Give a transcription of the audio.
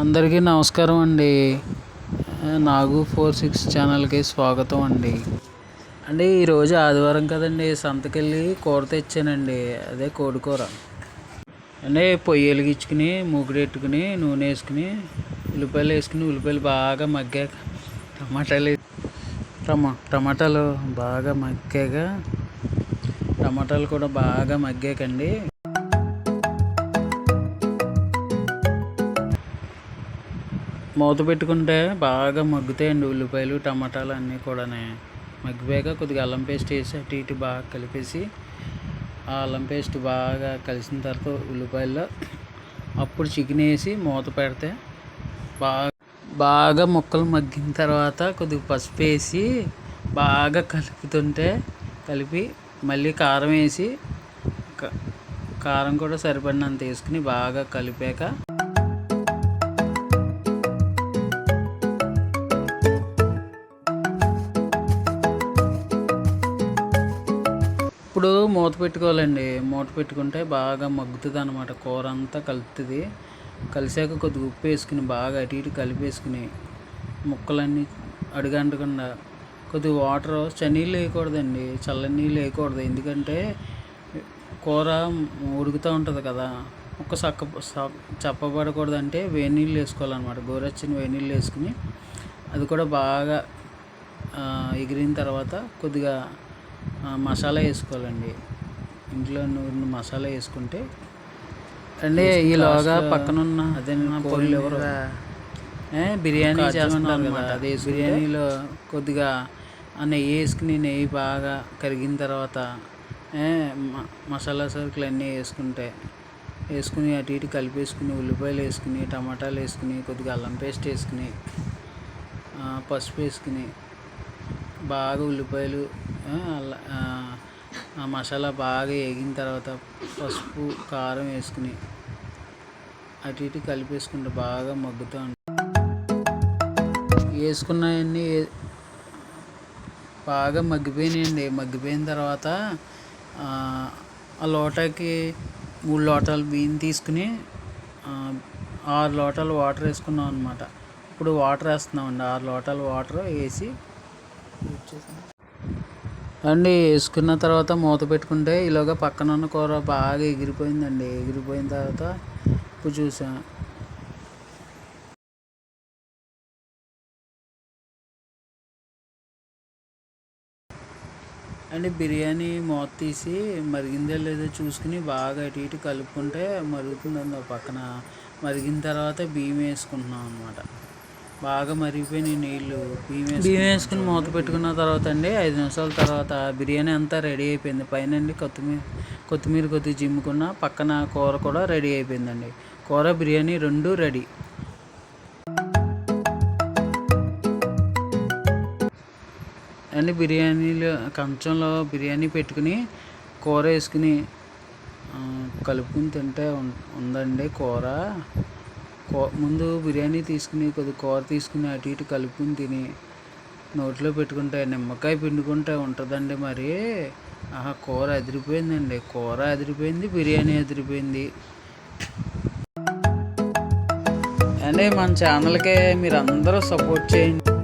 అందరికీ నమస్కారం అండి. నాగు ఫోర్ సిక్స్ ఛానల్కి స్వాగతం అండి. అంటే ఈరోజు ఆదివారం కదండి సంతకెళ్ళి కూర తెచ్చానండి. అదే కోడి కూర. అంటే పొయ్యి వెలిగించుకుని మూకుడెట్టుకుని నూనె వేసుకుని ఉల్లిపాయలు వేసుకుని ఉల్లిపాయలు బాగా మగ్గాక టమాటాలు టమా టమాటాలు బాగా మగ్గాక టమాటాలు కూడా బాగా మగ్గాకండి. మూత పెట్టుకుంటే బాగా మగ్గుతాయండి ఉల్లిపాయలు టమాటాలు అన్నీ కూడా మగ్గిపోయాక కొద్దిగా అల్లం పేస్ట్ వేసి అటు ఇటు బాగా కలిపేసి ఆ అల్లం పేస్ట్ బాగా కలిసిన తర్వాత ఉల్లిపాయల్లో అప్పుడు చికెన్ వేసి మూత పెడితే బాగా బాగా ముక్కలు మగ్గిన తర్వాత కొద్దిగా పసుపు వేసి బాగా కలుపుతుంటే కలిపి మళ్ళీ కారం వేసి క- కారం కూడా సరిపడినంత వేసుకుని బాగా కలిపాక ఇప్పుడు మూత పెట్టుకోవాలండి. మూత పెట్టుకుంటే బాగా మగ్గుతుంది అనమాట కూర అంతా కలుపుతుంది. కలిసాక కొద్దిగా ఉప్పు వేసుకుని బాగా అటు ఇటు కలిపేసుకుని ముక్కలన్నీ అడుగంటకుండా కొద్దిగా వాటర్ చనీళ్ళు వేయకూడదండి. చల్లని నీళ్ళు వేయకూడదు. ఎందుకంటే కూర ఉడుకుతూ ఉంటుంది కదా. ముక్క సక్క చప్పబడకూడదు అంటే వేడి నీళ్ళు వేసుకోవాలన్నమాట. గోరచ్చిన వేడి నీళ్ళు వేసుకుని అది కూడా బాగా ఎగిరిన తర్వాత కొద్దిగా మసాలా వేసుకోవాలండి. ఇంట్లో నూరిన మసాలా వేసుకుంటే అంటే ఈలోగా పక్కన ఉన్న అదే కోళ్ళు ఎవరు? బిర్యానీ చేస్తున్నారు కదా అదే బిర్యానీలో కొద్దిగా ఆ నెయ్యి వేసుకుని నెయ్యి బాగా కరిగిన తర్వాత మసాలా సరుకులు అన్నీ వేసుకుంటే వేసుకుని అటు ఇటు కలిపేసుకుని ఉల్లిపాయలు వేసుకుని టమాటాలు వేసుకుని కొద్దిగా అల్లం పేస్ట్ వేసుకుని పసుపు వేసుకుని బాగా ఉల్లిపాయలు ఆ, ఆ, మసాలా బాగా వేగిన తర్వాత పసుపు కారం వేసుకుని అటు ఇటు కలిపేసుకుంటే బాగా మగ్గుతూ ఉంటుంది. వేసుకున్నవన్నీ బాగా మగ్గిపోయినాయండి. మగ్గిపోయిన తర్వాత ఆ, లోటాకి మూడు లోటాలు బియ్యం తీసుకుని ఆరు లోటాలు వాటర్ వేసుకున్నాం అనమాట ఇప్పుడు వాటర్ వేస్తున్నామండి. ఆరు లోటాలు వాటర్ వేసి అండి వేసుకున్న తర్వాత మూత పెట్టుకుంటే ఇలాగా పక్కన ఉన్న కూర బాగా ఎగిరిపోయిందండి. ఎగిరిపోయిన తర్వాత ఇప్పుడు చూసా. అండి బిర్యానీ మూత తీసి మరిగిందో లేదో చూసుకుని బాగా అటు ఇటు కలుపుకుంటే మరుగుతుందండి ఒక పక్కన. మరిగిన తర్వాత బియ్యం వేసుకుంటున్నాం అనమాట బాగా మరిగిపోయినాయి నీళ్ళు. బియ్యం వేసుకుని బియ్యం వేసుకుని మూత పెట్టుకున్న తర్వాత అండి ఐదు నిమిషాల తర్వాత బిర్యానీ అంతా రెడీ అయిపోయింది. పైన అండి కొత్తిమీర కొత్తిమీర కొద్దిగా జిమ్ముకున్న పక్కన కూర కూడా రెడీ అయిపోయిందండి. కూర బిర్యానీ రెండు రెడీ. అండి బిర్యానీలో కంచంలో బిర్యానీ పెట్టుకుని కూర వేసుకుని కలుపుకుని తింటే ఉందండి కూర. ముందు బిర్యానీ తీసుకుని కొద్ది కూర తీసుకుని అటు ఇటు కలుపుకుని తిని నోట్లో పెట్టుకుంటే నిమ్మకాయ పిండుకుంటే ఉంటుందండి మరి. ఆహా కూర అదిరిపోయిందండి. కూర అదిరిపోయింది బిర్యానీ అదిరిపోయింది. అండి మన ఛానల్కే మీరు అందరూ సపోర్ట్ చేయండి.